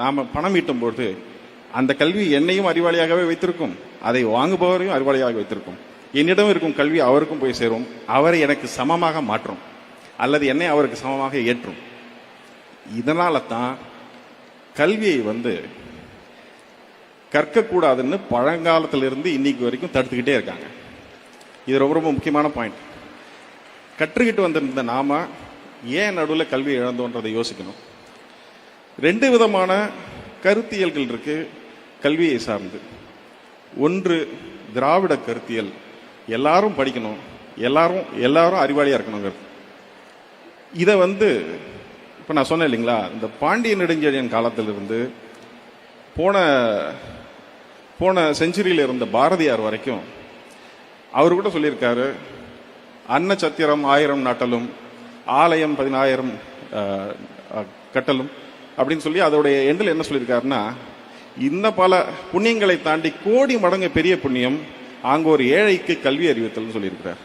நாம் பணம் ஈட்டும் பொழுது அந்த கல்வி என்னையும் அறிவாளியாகவே வைத்திருக்கும் அதை வாங்குபவரையும் அறிவாளியாக வைத்திருக்கும். என்னிடம் இருக்கும் கல்வி அவருக்கும் போய் சேரும் அவரை எனக்கு சமமாக மாற்றும் அல்லது என்னை அவருக்கு சமமாக ஏற்றும். இதனால தான் கல்வியை வந்து கற்கக்கூடாதுன்னு பழங்காலத்திலிருந்து இன்னைக்கு வரைக்கும் தடுத்துக்கிட்டே இருக்காங்க. இது ரொம்ப ரொம்ப முக்கியமான பாயிண்ட் கற்றுக்கிட்டு வந்திருந்த நாம ஏன் நடுவில் கல்வி இழந்தோன்றதை யோசிக்கணும். ரெண்டு விதமான கருத்தியல்கள் இருக்கு கல்வியை சார்ந்து. ஒன்று திராவிட கருத்தியல். எல்லாரும் படிக்கணும். எல்லாரும் எல்லாரும் அறிவாளியாக இருக்கணுங்கிறது. இதை வந்து இப்போ நான் சொன்னேன் இல்லைங்களா இந்த பாண்டிய நெடுஞ்செழியன் காலத்திலிருந்து போன போன செஞ்சுரியில் இருந்த பாரதியார் வரைக்கும் அவர் கூட சொல்லியிருக்காரு அன்ன சத்திரம் ஆயிரம் நாட்டலும் ஆலயம் பதினாயிரம் கட்டலும் அப்படின்னு சொல்லி அதோடைய எண்டில் என்ன சொல்லியிருக்காருன்னா இந்த பல புண்ணியங்களை தாண்டி கோடி மடங்கு பெரிய புண்ணியம் அங்கு ஒரு ஏழைக்கு கல்வி அறிவித்தல்னு சொல்லியிருக்கிறார்.